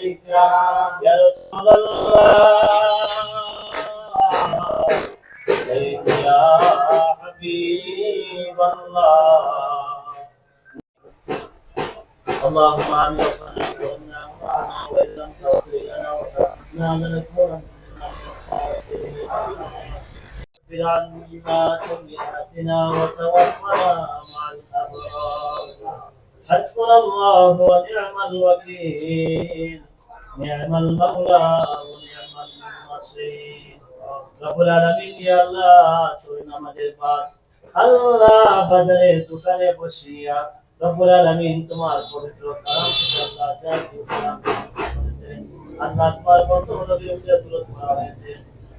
عليك يا رسول الله حسبنا الله ونعم الوكيل نعم المولى ونعم المصير رب العالمين يا الله سوينا مدير بار الله بدر دكان بشيا রব্বুল আলামিন তোমার পবিত্র কালাম আল্লাহ যা কালাম আল্লাহ তোমার বন্ধু নবীর উপরে তুলত করা হয়েছে।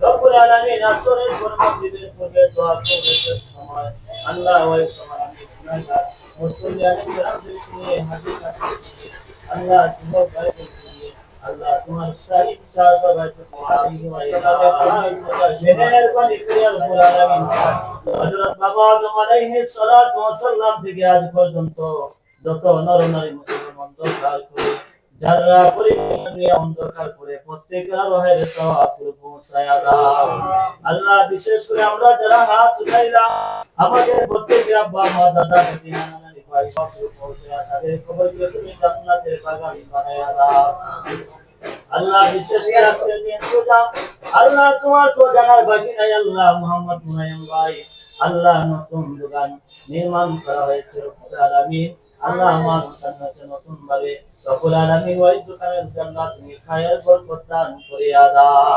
রব্বুল আলামিন আসরের পর মাগরিবের পূর্বে দোয়া করার সময়, আল্লাহ ওই সময় আমি গুনাহগার মুসলিম আমি গ্রাম থেকে নিয়ে হাজির থাকি আল্লাহ তোমার থেকে আজ পর্যন্ত যত নর নারী মুসলমান অন্ধকার করে অন্ধকার করে প্রত্যেকের রহের দাও আল্লাহ বিশেষ করে আমরা যারা হাত উঠাইলাম, আমাদের প্রত্যেকের আব্বা মা দাদা আল্লাহ তোমার তো জানার বাকি নাই। আল্লাহ মোহাম্মদ মুনাইম ভাই, আল্লাহ নতুন দোকান নির্মাণ করা হয়েছে আল্লাহ আমার জান্নাতে নতুন ভাবে রব্বুল আলামিন ওই দোকানের জান্নাত তুমি খায়ের বরকত দান করিয়া দাও।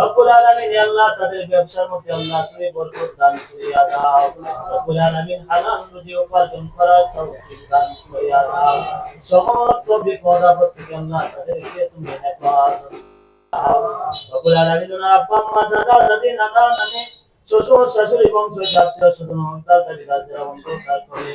রব্বুল আলামিন আল্লাহ তাদের ব্যবসার মধ্যে আল্লাহ তুমি বরকত দান করিয়া দাও। রব্বুল আলামিন হালাল রুজি উপার্জন করার তৌফিক দান করিয়া দাও। সমস্ত বিপদ আপদ থেকে আল্লাহ তাদেরকে তুমি হেফাজত রব্বুল আলামিন আব্বা, আম্মা, দাদা, দাদি, নানা, নানি, শ্বশুর, শাশুড়ি, বংশ আত্মীয় স্বজন অন্তর রাজ্যের অন্তর্ধার করে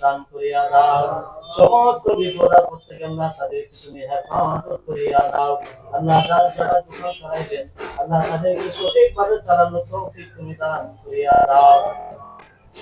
দান করিয়া দাও। সমস্ত বিপদ আপদ থেকে আল্লাহ করিয়া দাও। আল্লাহ যারা যারা দোকান চালাইবেন আল্লাহ তাদেরকে সঠিকভাবে চালানোর তৌফিক তুমি দান করিয়া দাও।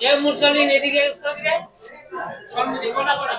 এ মুরসালিন এদিকে এসো রে জীবনা করা